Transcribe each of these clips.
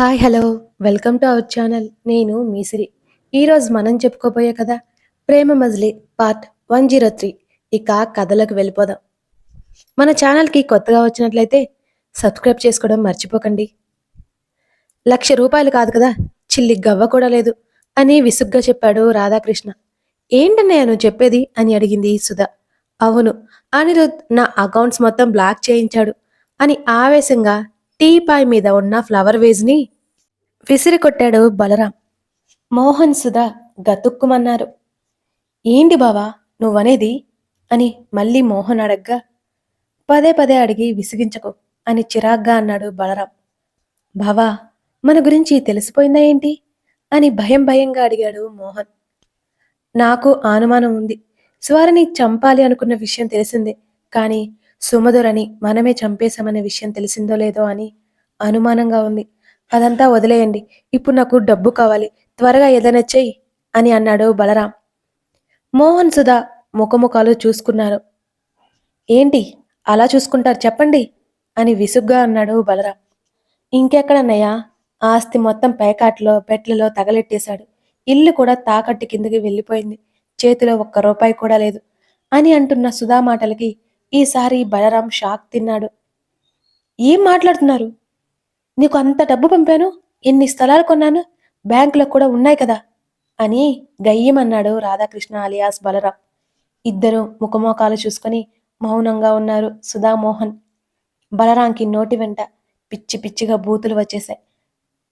Hi hello. Welcome to our channel. నేను మీసిరి. ఈరోజు మనం చెప్పుకోబోయే కదా Prema Majili part one zero three. ఇక కథలకు వెళ్ళిపోదాం. మన ఛానల్కి కొత్తగా వచ్చినట్లయితే సబ్స్క్రైబ్ చేసుకోవడం మర్చిపోకండి. లక్ష రూపాయలు కాదు కదా చిల్లి గవ్వ కూడా లేదు అని విసుగ్గా చెప్పాడు రాధాకృష్ణ. ఏంటన్నయ్య నువ్వు చెప్పేది అని అడిగింది సుధా. అవును అనిరుద్ నా అకౌంట్స్ మొత్తం బ్లాక్ చేయించాడు అని ఆవేశంగా టీపాయ్ మీద ఉన్న ఫ్లవర్ వేజ్ని విసిరి కొట్టాడు బలరాం. మోహన్ సుధా గతుక్కుమన్నారు. ఏంటి బావా నువ్వనేది? అని మళ్ళీ మోహన్ అడగ్గా. పదే పదే అడిగి విసిగించకు అని చిరాగ్గా అన్నాడు బలరాం. బావా మన గురించి తెలిసిపోయిందా ఏంటి? అని భయం భయంగా అడిగాడు మోహన్. నాకు అనుమానం ఉంది. స్వారిని చంపాలి అనుకున్న విషయం తెలిసిందే కానీ సుమధురని మనమే చంపేశామనే విషయం తెలిసిందో లేదో అని అనుమానంగా ఉంది. అదంతా వదిలేయండి. ఇప్పుడు నాకు డబ్బు కావాలి. త్వరగా ఏదైనా చెయ్యి అని అన్నాడు బలరాం. మోహన్ సుధా ముఖముఖాలు చూసుకున్నారు. ఏంటి? అలా చూసుకుంటారు చెప్పండి అని విసుగ్గా అన్నాడు బలరాం. ఇంకెక్కడన్నయ్యా? ఆస్తి మొత్తం పేకాట్లో పెట్లలో తగలెట్టేశాడు. ఇల్లు కూడా తాకట్టు కిందకి వెళ్ళిపోయింది. చేతిలో ఒక్క రూపాయి కూడా లేదు అని అంటున్న సుధా మాటలకి ఈసారి బలరాం షాక్ తిన్నాడు. ఏం మాట్లాడుతున్నారు? నీకు అంత డబ్బు పంపాను ఎన్ని స్థలాలు కొన్నాను బ్యాంకులో కూడా ఉన్నాయి కదా అని గయ్యమన్నాడు రాధాకృష్ణ అలియాస్ బలరాం. ఇద్దరూ ముఖమోకాలు చూసుకొని మౌనంగా ఉన్నారు సుధామోహన్. బలరాంకి నోటి వెంట పిచ్చి పిచ్చిగా బూతులు వచ్చేశాయి.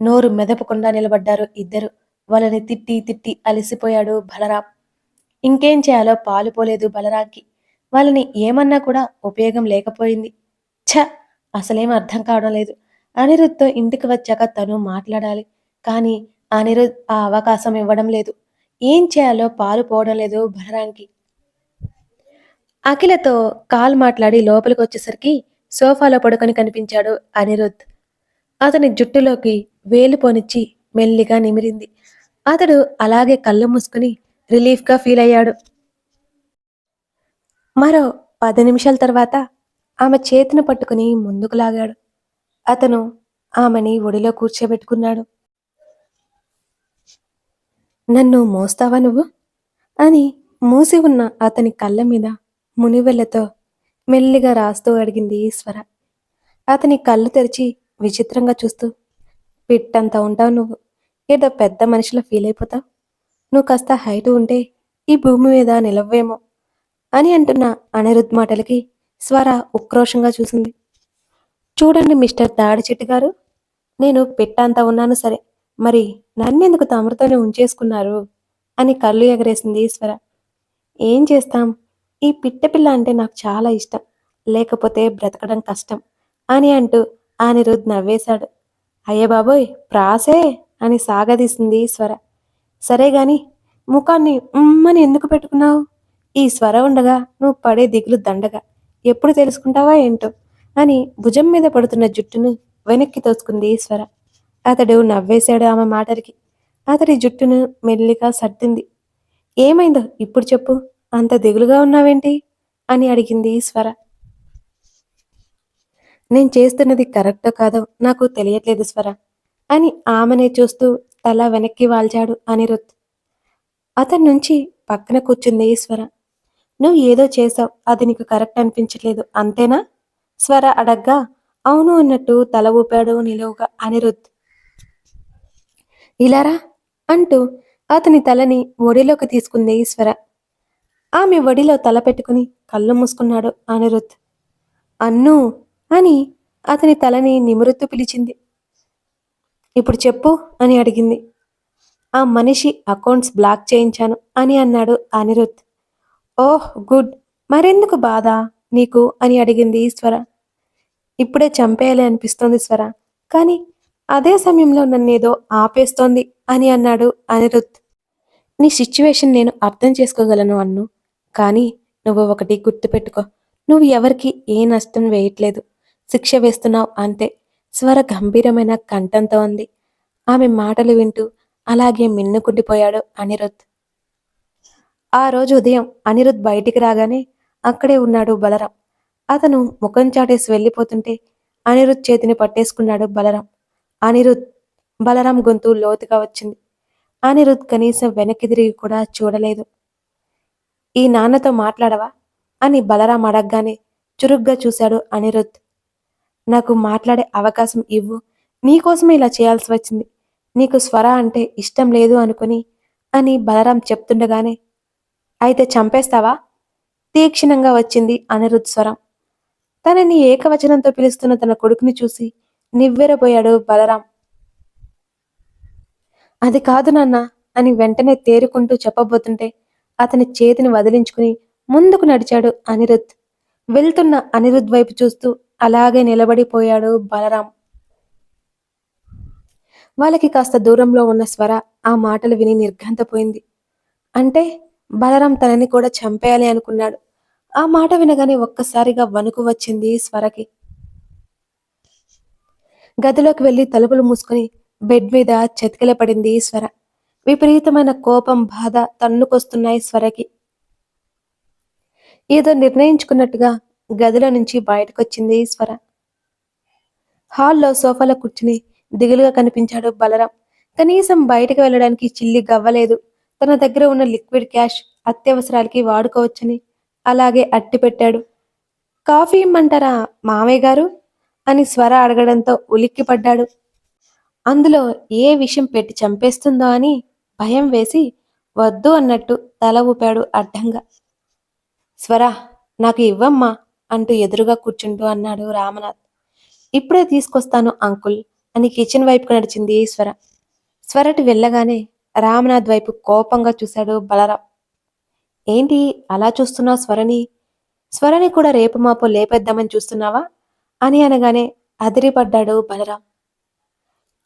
నోరు మెదపకుండా నిలబడ్డారు ఇద్దరు. వాళ్ళని తిట్టి తిట్టి అలసిపోయాడు బలరాం. ఇంకేం చేయాలో పాలుపోలేదు బలరాంకి. వాళ్ళని ఏమన్నా కూడా ఉపయోగం లేకపోయింది. ఛ! అసలేం అర్థం కావడం లేదు. అనిరుద్ధ్తో ఇంటికి వచ్చాక తను మాట్లాడాలి. కానీ అనిరుద్ ఆ అవకాశం ఇవ్వడం లేదు. ఏం చేయాలో పాలు పోవడం లేదు బలరాంకి. అఖిలతో కాల్ మాట్లాడి లోపలికి వచ్చేసరికి సోఫాలో పడుకొని కనిపించాడు అనిరుద్ అతని జుట్టులోకి వేలు పోనిచ్చి మెల్లిగా నిమిరింది. అతడు అలాగే కళ్ళు మూసుకుని రిలీఫ్గా ఫీల్ అయ్యాడు. మరో పది నిమిషాల తర్వాత ఆమె చేతిని పట్టుకుని ముందుకు లాగాడు. అతను ఆమెని ఒడిలో కూర్చోబెట్టుకున్నాడు. నన్ను మోస్తావా నువ్వు? అని మూసి ఉన్న అతని కళ్ళ మీద మునివెళ్ళతో మెల్లిగా రాస్తూ అడిగింది ఈశ్వర. అతని కళ్ళు తెరిచి విచిత్రంగా చూస్తూ పిట్టంతా ఉంటావు నువ్వు. ఏదో పెద్ద మనిషిలో ఫీల్ అయిపోతావు నువ్వు కాస్త హైట్ ఉంటే ఈ భూమి మీద నిలవ్వేమో. అని అంటున్న అనిరుద్ మాటలకి స్వర ఉక్రోషంగా చూసింది. చూడండి మిస్టర్ తాడి చెట్టు గారు నేను పెట్టంతా ఉన్నాను సరే మరి నన్నెందుకు తమరితోనే ఉంచేసుకున్నారు? అని కళ్ళు ఎగరేసింది ఈశ్వర ఏం చేస్తాం? ఈ పిట్టపిల్ల అంటే నాకు చాలా ఇష్టం లేకపోతే బ్రతకడం కష్టం అని అంటూ అనిరుద్ నవ్వేశాడు. అయ్య బాబోయ్ ప్రాసే అని సాగదీసింది ఈశ్వర సరే గాని ముఖాన్ని ఉమ్మని ఎందుకు పెట్టుకున్నావు? ఈ స్వర ఉండగా నువ్వు పడే దిగులు దండగా. ఎప్పుడు తెలుసుకుంటావా ఏంటో? అని భుజం మీద పడుతున్న జుట్టును వెనక్కి తోసుకుంది ఈశ్వర అతడు నవ్వేశాడు ఆమె మాటలకి. అతడి జుట్టును మెల్లిగా సర్దింది. ఏమైందో ఇప్పుడు చెప్పు. అంత దిగులుగా ఉన్నావేంటి? అని అడిగింది ఈశ్వర నేను చేస్తున్నది కరెక్టో కాదో నాకు తెలియట్లేదు స్వర. అని ఆమెనే చూస్తూ తల వెనక్కి వాల్చాడు అనిరుత్ అతని నుంచి పక్కన కూర్చుంది ఈశ్వర నువ్వు ఏదో చేసావు అది నీకు కరెక్ట్ అనిపించట్లేదు అంతేనా? స్వర అడగ్గా అవును అన్నట్టు తల ఊపాడు నిలువుగా అనిరుద్. ఇలారా అంటూ అతని తలని ఒడిలోకి తీసుకుంది ఈశ్వర ఆమె ఒడిలో తల పెట్టుకుని కళ్ళు మూసుకున్నాడు అనిరుద్. అన్ను అని అతని తలని నిమురుత్తు పిలిచింది. ఇప్పుడు చెప్పు అని అడిగింది. ఆ మనిషి అకౌంట్స్ బ్లాక్ చేయించాను అని అన్నాడు అనిరుద్. ఓహ్ గుడ్. మరెందుకు బాధ? నీకు? అని అడిగింది స్వర. ఇప్పుడే చంపేయాలి అనిపిస్తోంది స్వర. కానీ అదే సమయంలో నన్నేదో ఆపేస్తోంది అని అన్నాడు అనిరుద్ నీ సిచ్యువేషన్ నేను అర్థం చేసుకోగలను అన్ను. కానీ నువ్వు ఒకటి గుర్తుపెట్టుకో నువ్వు ఎవరికి ఏ నష్టం వేయట్లేదు. శిక్ష వేస్తున్నావు అంతే. స్వర గంభీరమైన కంఠంతో ఉంది ఆమె మాటలు వింటూ అలాగే మిన్నుకుండిపోయాడు అనిరుద్ ఆ రోజు ఉదయం అనిరుద్ బయటికి రాగానే అక్కడే ఉన్నాడు బలరాం. అతను ముఖం చాటేసి వెళ్ళిపోతుంటే అనిరుద్ చేతిని పట్టేసుకున్నాడు బలరాం. అనిరుద్ బలరాం గొంతు లోతుగా వచ్చింది. అనిరుద్ కనీసం వెనక్కి తిరిగి కూడా చూడలేదు. ఈ నాన్నతో మాట్లాడవా? అని బలరాం అడగగానే చురుగ్గా చూశాడు అనిరుద్. నాకు మాట్లాడే అవకాశం ఇవ్వు. నీకోసమే ఇలా చేయాల్సి వచ్చింది. నీకు స్వర అంటే ఇష్టం లేదు అనుకుని అని బలరాం చెప్తుండగానే అయితే చంపేస్తావా? తీక్షణంగా వచ్చింది అనిరుద్ స్వరం. తనని ఏకవచనంతో పిలుస్తున్న తన కొడుకుని చూసి నివ్వెరపోయాడు బలరాం. అది కాదు నాన్న అని వెంటనే తేరుకుంటూ చెప్పబోతుంటే అతని చేతిని వదిలించుకుని ముందుకు నడిచాడు అనిరుద్ వెళ్తున్న అనిరుద్ వైపు చూస్తూ అలాగే నిలబడిపోయాడు బలరాం. వాళ్ళకి కాస్త దూరంలో ఉన్న స్వర ఆ మాటలు విని నిర్ఘంతపోయింది. అంటే బలరాం తనని కూడా చంపేయాలి అనుకున్నాడు. ఆ మాట వినగానే ఒక్కసారిగా వణుకు వచ్చింది స్వరకి. గదిలోకి వెళ్ళి తలుపులు మూసుకుని బెడ్ మీద చతికిల పడింది స్వర. విపరీతమైన కోపం బాధ తన్నుకొస్తున్నాయి స్వరకి. ఏదో నిర్ణయించుకున్నట్టుగా గదిలో నుంచి బయటకొచ్చింది స్వర. హాల్లో సోఫాలో కూర్చుని దిగులుగా కనిపించాడు బలరాం. కనీసం బయటకు వెళ్ళడానికి చిల్లి గవ్వలేదు. తన దగ్గర ఉన్న లిక్విడ్ క్యాష్ అత్యవసరాలకి వాడుకోవచ్చని అలాగే అట్టి పెట్టాడు. కాఫీ ఇమ్మంటారా మామయ్య గారు? అని స్వర అడగడంతో ఉలిక్కిపడ్డాడు. అందులో ఏ విషయం పెట్టి చంపేస్తుందో అని భయం వేసి వద్దు అన్నట్టు తల ఊపాడు అడ్డంగా. స్వర నాకు ఇవ్వమ్మా అంటూ ఎదురుగా కూర్చుంటూ అన్నాడు రామనాథ్. ఇప్పుడే తీసుకొస్తాను అంకుల్ అని కిచెన్ వైపుకు నడిచింది స్వర. స్వరటి వెళ్ళగానే రామనాథ్ వైపు కోపంగా చూశాడు బలరాం. ఏంటి అలా చూస్తున్నావు స్వరణి? స్వరణి కూడా రేపు మాపో లేపేద్దామని చూస్తున్నావా? అని అనగానే అదిరిపడ్డాడు బలరాం.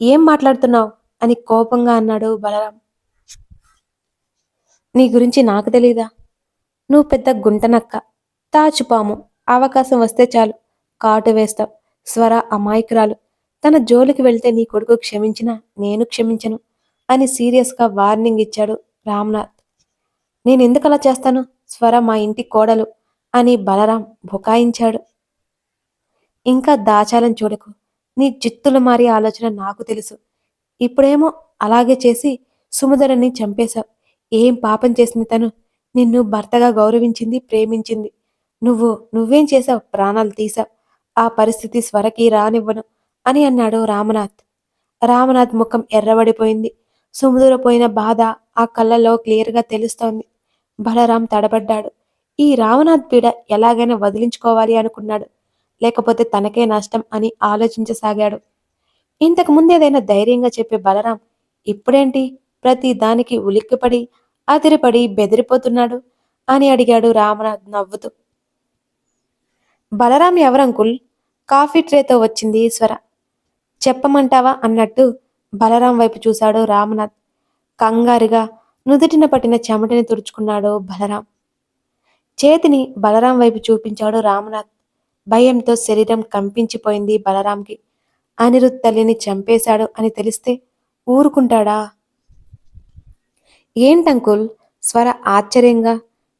ఏం మాట్లాడుతున్నావు? అని కోపంగా అన్నాడు బలరాం. నీ గురించి నాకు తెలీదా? నువ్వు పెద్ద గుంటనక్క. తాచుపాము అవకాశం వస్తే చాలు. కాటు వేస్తావు. స్వర అమాయకురాలు. తన జోలికి వెళ్తే నీ కొడుకు క్షమించినా నేను క్షమించను. అని సీరియస్గా వార్నింగ్ ఇచ్చాడు రామ్నాథ్. నేను ఎందుకు అలా చేస్తాను? స్వర మా ఇంటి కోడలు అని బలరాం బుకాయించాడు. ఇంకా దాచాలని చూడకు. నీ జిత్తులు మారి ఆలోచన నాకు తెలుసు. ఇప్పుడేమో అలాగే చేసి సుమధరని చంపేశావు. ఏం పాపం చేసింది తను? నిన్ను భర్తగా గౌరవించింది ప్రేమించింది. నువ్వు నువ్వేం చేశావు? ప్రాణాలు తీశావు. ఆ పరిస్థితి స్వరకి రానివ్వను అని అన్నాడు రామనాథ్. రామనాథ్ ముఖం ఎర్రబడిపోయింది. సుముదూరపోయిన బాధ ఆ కళ్ళలో క్లియర్గా తెలుస్తోంది. బలరాం తడబడ్డాడు. ఈ రావణాథ్ పీడ ఎలాగైనా వదిలించుకోవాలి అనుకున్నాడు. లేకపోతే తనకే నష్టం అని ఆలోచించసాగాడు. ఇంతకు ముందేదైనా ధైర్యంగా చెప్పే బలరాం ఇప్పుడేంటి? ప్రతి దానికి ఉలిక్కిపడి అదిరిపడి బెదిరిపోతున్నాడు అని అడిగాడు రామనాథ్ నవ్వుతూ. బలరాం ఎవరంకుల్? కాఫీ ట్రేతో వచ్చింది ఈశ్వర చెప్పమంటావా అన్నట్టు బలరాం వైపు చూశాడు రామనాథ్. కంగారుగా నుదుటిన పట్టిన చెమటని తుడుచుకున్నాడు బలరాం. చేతిని బలరాం వైపు చూపించాడు రామనాథ్. భయంతో శరీరం కంపించిపోయింది బలరాంకి. అనిరుద్ తల్లిని చంపేశాడు అని తెలిస్తే ఊరుకుంటాడా? ఏంటంకుల్ స్వర ఆశ్చర్యంగా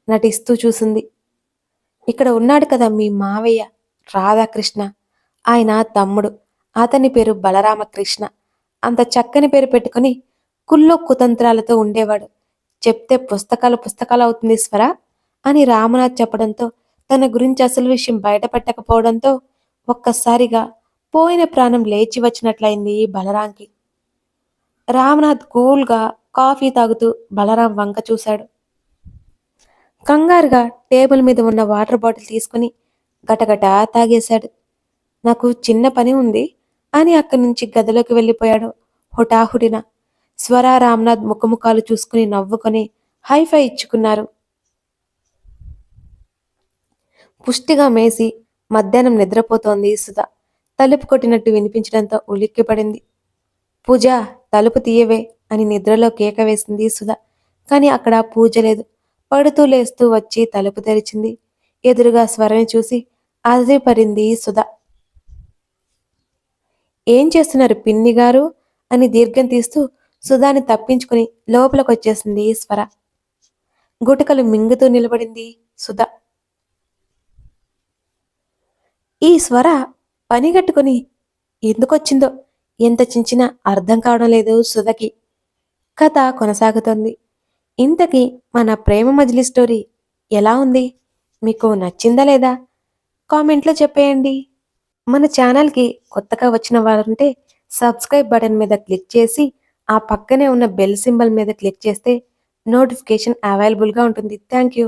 నటిస్తూ చూసింది. ఇక్కడ ఉన్నాడు కదా మీ మావయ్య రాధాకృష్ణ. ఆయన తమ్ముడు. అతని పేరు బలరామకృష్ణ. అంత చక్కని పేరు పెట్టుకుని కుల్లో కుతంత్రాలతో ఉండేవాడు. చెప్తే పుస్తకాలు పుస్తకాలు అవుతుంది స్వర అని రామనాథ్ చెప్పడంతో తన గురించి అసలు విషయం బయటపెట్టకపోవడంతో ఒక్కసారిగా పోయిన ప్రాణం లేచి వచ్చినట్లయింది బలరాంకి. రామనాథ్ కూల్గా కాఫీ తాగుతూ బలరాం వంక చూశాడు. కంగారుగా టేబుల్ మీద ఉన్న వాటర్ బాటిల్ తీసుకుని గటగట తాగేశాడు. నాకు చిన్న పని ఉంది అని అక్కడి నుంచి గదిలోకి వెళ్ళిపోయాడు హుటాహుడిన స్వర రామ్నాథ్ ముఖముఖాలు చూసుకుని నవ్వుకొని హైఫై ఇచ్చుకున్నారు. పుష్టిగా మేసి మధ్యాహ్నం నిద్రపోతోంది సుధా. తలుపు కొట్టినట్టు వినిపించడంతో ఉలిక్కిపడింది. పూజ తలుపు తీయవే అని నిద్రలో కేక వేసింది సుధా. కానీ అక్కడ పూజ లేదు. పడుతూ లేస్తూ వచ్చి తలుపు తెరిచింది. ఎదురుగా స్వరని చూసి పడింది సుధా. ఏం చేస్తున్నారు పిన్ని గారు? అని దీర్ఘం తీస్తూ సుధాని తప్పించుకుని లోపలికొచ్చేసింది స్వర గుటకలు మింగుతూ నిలబడింది సుధ. ఈ స్వర పనిగట్టుకుని ఎందుకొచ్చిందో ఎంత చించినా అర్థం కావడం లేదు సుధకి. కథ కొనసాగుతోంది. ఇంతకీ మన ప్రేమ మజిలీ స్టోరీ ఎలా ఉంది? మీకు నచ్చిందా లేదా? కామెంట్లో చెప్పేయండి. మన ఛానల్కి కొత్తగా వచ్చిన వారంటే సబ్స్క్రైబ్ బటన్ మీద క్లిక్ చేసి ఆ పక్కనే ఉన్న బెల్ సింబల్ మీద క్లిక్ చేస్తే నోటిఫికేషన్ అవైలబుల్గా ఉంటుంది. Thank you